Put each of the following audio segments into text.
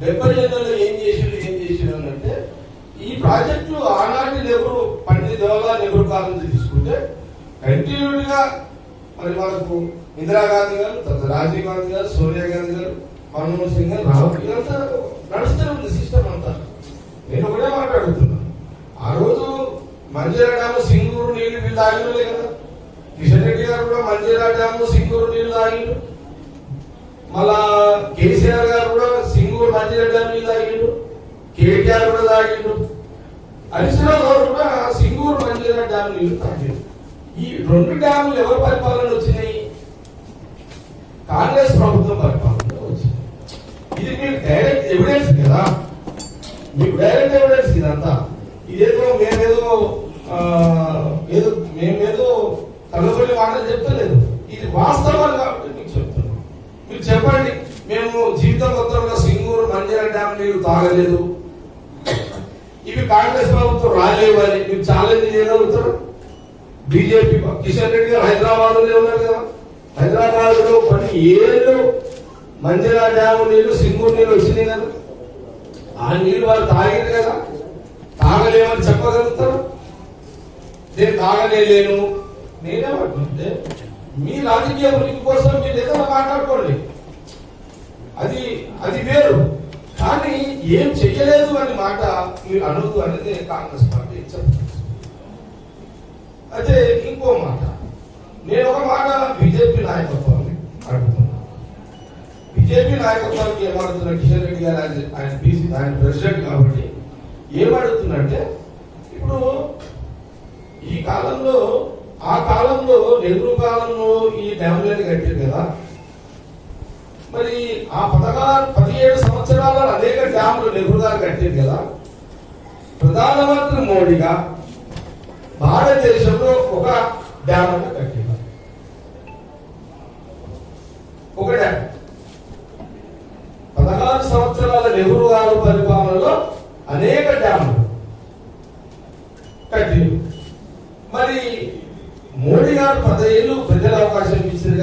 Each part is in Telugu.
డెబ్బై ఏళ్ళలో ఏం చేసిండు ఏం చేసిండు అంటే ఈ ప్రాజెక్టులు ఆనాటి నెహ్రూ పండిత్ జవహర్లాల్ నెహ్రూ కాలం నుంచి తీసుకుంటే కంటిన్యూడ్గా మరి మనకు ఇందిరాగాంధీ గారు తర్వాత రాజీవ్ గాంధీ గారు సోనియా గాంధీ గారు మన్మోహన్ సింగ్ గారు రాహుల్ ఇదంతా నడుస్తూనే ఉంది సిస్టమ్ అంతా. నేను ఒకటే మాట్లాడుతున్నాను ఆ రోజు మంజీరా డ్యామ్ సింగూరు నీళ్ళు వీళ్ళు తాగినలే కదా. కిషన్ రెడ్డి గారు కూడా మంజీరా డ్యామ్ సింగూరు నీళ్ళు తాగిండు. మళ్ళా కేసీఆర్ గారు కూడా సింగూరు మంజీరెడ్డి గారి నీళ్ళు తాగిండు కేటీఆర్ కూడా తాగిండు హరీశ్రావు కూడా సింగూరు మంజీరెడ్డి డ్యామ్ నీళ్ళు తాగిండు ఈ రెండు డ్యాములు ఎవరి పరిపాలన వచ్చినాయి? కాంగ్రెస్ ప్రభుత్వం పరిపాలన వచ్చింది. ఇది మీకు డైరెక్ట్ ఎవిడెన్స్ కదా? మీకు డైరెక్ట్ ఎవిడెన్స్ ఇదంతా. ఇదేదో మేమేదో ఏదో మేమేదో కలబడి మాటలు చెప్తలేదు. ఇది వాస్తవాలు కాబట్టి మీకు చెప్తున్నాం. మీరు చెప్పండి మేము జీవితం మొత్తంలో మంజర డ్యామ్ నీరు తాగలేదు. ఇవి కాంగ్రెస్ ప్రభుత్వం రాలేవు అని మీరు ఛాలెంజ్ చేయగలుగుతారు బీజేపీ కిషన్ రెడ్డి గారు హైదరాబాద్లో ఉన్నారు కదా. హైదరాబాద్లో కొన్ని ఏళ్ళు మంజరా డ్యామ్ నీళ్ళు సింగూరు నీళ్ళు వచ్చినాయి కదా. ఆ నీళ్ళు వాళ్ళు తాగారు కదా. తాగలేమని చెప్పగలుగుతారు? నేను తాగలేను నేనేమంటుంటే మీ రాజకీయ ఉనికి కోసం మీరు ఏదైనా మాట్లాడుకోండి. అది అది వేరు. కానీ ఏం చెయ్యలేదు అనే మాట మీరు అనొద్దు అనేది కాంగ్రెస్ పార్టీ చెప్తుంది అయితే ఇంకో మాట. నేను ఒక మాట బీజేపీ నాయకత్వాన్ని అడుగుతున్నాను బీజేపీ నాయకత్వానికి ఏమడుతున్నా కిషన్ రెడ్డి గారు ఆయన ఆయన బీసీ ఆయన ప్రెసిడెంట్ కాబట్టి ఏమడుతున్నంటే ఇప్పుడు ఈ కాలంలో ఆ కాలంలో నెహ్రూ కాలంలో ఈ డ్యామ్లని కట్టారు కదా మరి ఆ పదహారు పదిహేడు సంవత్సరాల అనేక డ్యాములు నెహ్రూ గారు కదా. ప్రధానమంత్రి మోడీగా భారతదేశంలో ఒక డ్యామ్ అంటే ఒక డ్యామ్. పదహారు సంవత్సరాల నెహ్రూ గారు పరిపాలనలో అనేక డ్యాములు కట్టింది. మరి మోడీ గారు పదేళ్ళు ప్రజల అవకాశం ఇచ్చిన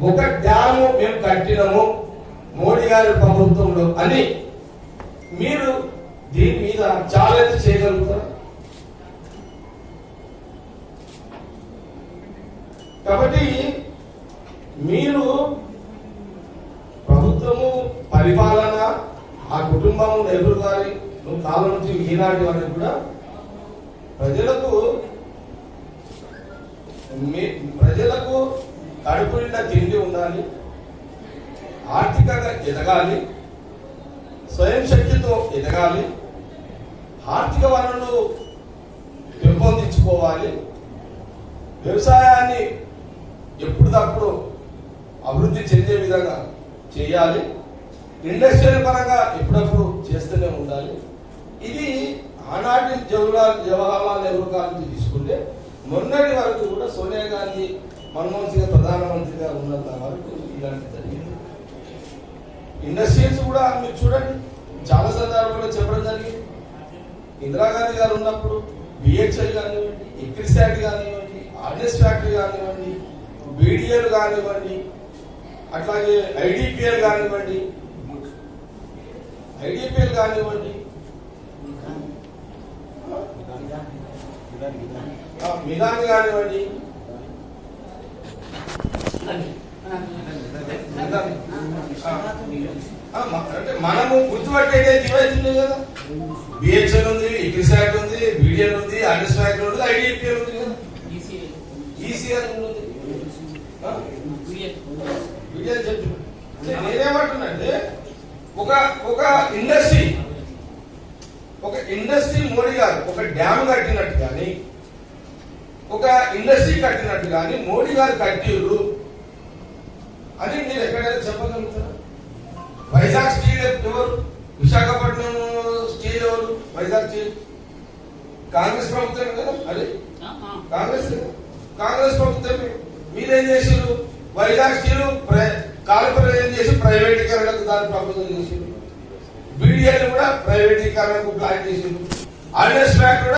ఒక డ్యాము మేము కట్టినము మోడీ గారి ప్రభుత్వంలో అని మీరు దీని మీద ఛాలెంజ్ చేయగలుగుతారు? కాబట్టి మీరు ప్రభుత్వము పరిపాలన ఆ కుటుంబం నెహ్రూ గారి కాలం నుంచి ఈనాటి వరకు కూడా ప్రజలకు మీ- ప్రజలకు కడుపు నిండా తిండి ఉండాలి ఆర్థికంగా ఎదగాలి స్వయం శక్తితో ఎదగాలి ఆర్థిక వనరులు పెంపొందించుకోవాలి వ్యవసాయాన్ని ఎప్పటికప్పుడు అభివృద్ధి చెందే విధంగా చేయాలి ఇండస్ట్రియల్ పరంగా ఎప్పుడప్పుడు చేస్తూనే ఉండాలి. ఇది ఆనాటి జవహర్లాల్ జవహర్లాల్ నెహ్రూ గారి నుంచి తీసుకుంటే మొన్నటి వరకు కూడా సోనియా గాంధీ మన్మోహన్ సింగ్ ప్రధానమంత్రిగా ఉన్నంత వరకు ఇలాంటి జరిగింది. ఇండస్ట్రీస్ కూడా మీరు చూడండి చాలా సందర్భాల్లో చెప్పడం జరిగింది. ఇందిరాగాంధీ గారు ఉన్నప్పుడు బిహెచ్ఎల్ కానివ్వండి ఎక్రిసాట్ కానివ్వండి ఆర్ఎస్ ఫ్యాక్టరీ కానివ్వండి బీడిఎల్ కానివ్వండి అట్లాగే ఐడిపిఎల్ కానివ్వండి ఐడిపిఎల్ కానివ్వండి. మినాన్ మిదాన్ కానివ్వండి అంటే మనము గుర్తుపట్టే డివైస్ ఉంది కదా బిహెచ్ఎల్ ఉంది ఎక్రిసాట్ ఉంది బీడిఎల్ ఉంది ఆర్డినెస్ ఉంది ఐడిపిఎల్ ఉంది కదా. ఈసీఆర్ ఉంది. ఆ? చెప్పు అంటే నేనేమంటున్నాంటే ఒక ఒక ఇండస్ట్రీ ఒక ఇండస్ట్రీ మోడీ గారు ఒక డ్యామ్ కట్టినట్టు కానీ ఒక ఇండస్ట్రీ కట్టినట్టు కానీ మోడీ గారు కట్టిరు అని మీరు ఎక్కడైనా చెప్పగలుగుతారా? వైజాగ్ స్టీల్ ఎవరు? విశాఖపట్నం స్టీల్ ఎవరు? వైజాగ్ స్టీల్. కాంగ్రెస్ ప్రభుత్వం కదా అది? కాంగ్రెస్ కాంగ్రెస్ ప్రభుత్వమే. మీరేం చేసారు వైజాగ్ స్టీల్ కార్పొరేషన్ చేసి ప్రైవేటీకరణకు దాని ప్రపోజల్ చేసారు బీడీఎల్ కూడా ప్రైవేటీకరణకు ప్లాన్ చేసారు ఆర్డినెన్స్ ఫ్యాక్ట్ కూడా